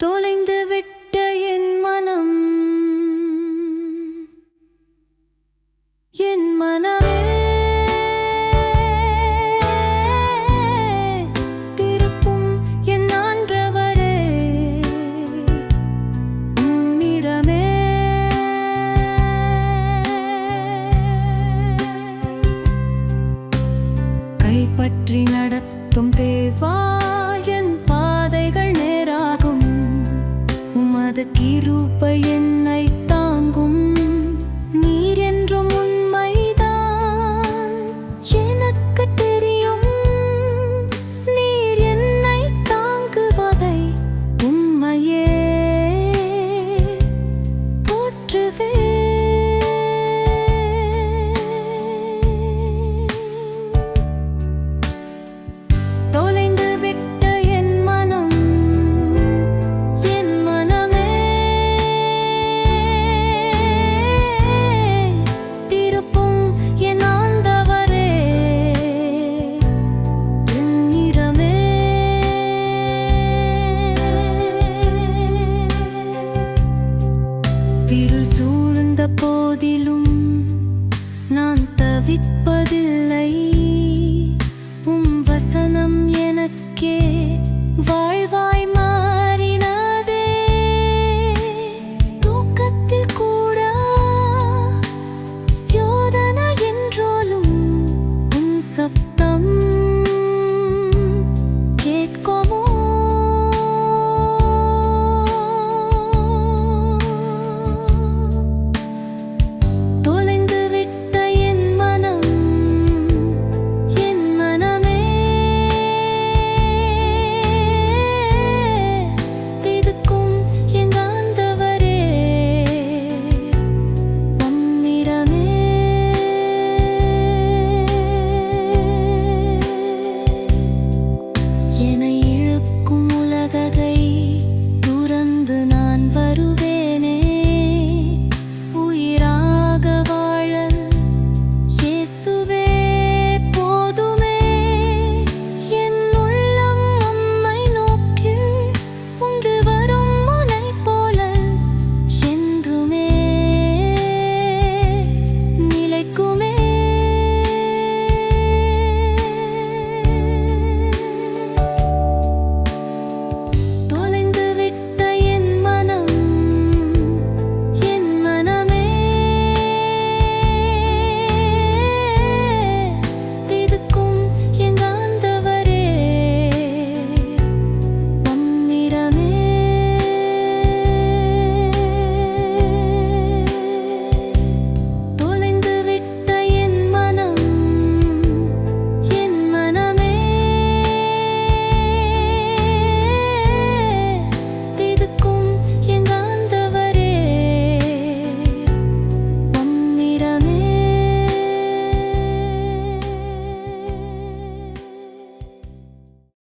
தொலைந்து விட்ட என் மனம். என் மனமே திருப்பும் என் ஆண்டவரே. உம்மிடமே கைப்பற்றி நடத்தும் தேவா கிருபை என்னை இருள் சூழ்ந்த போதிலும் நான் தவிப்ப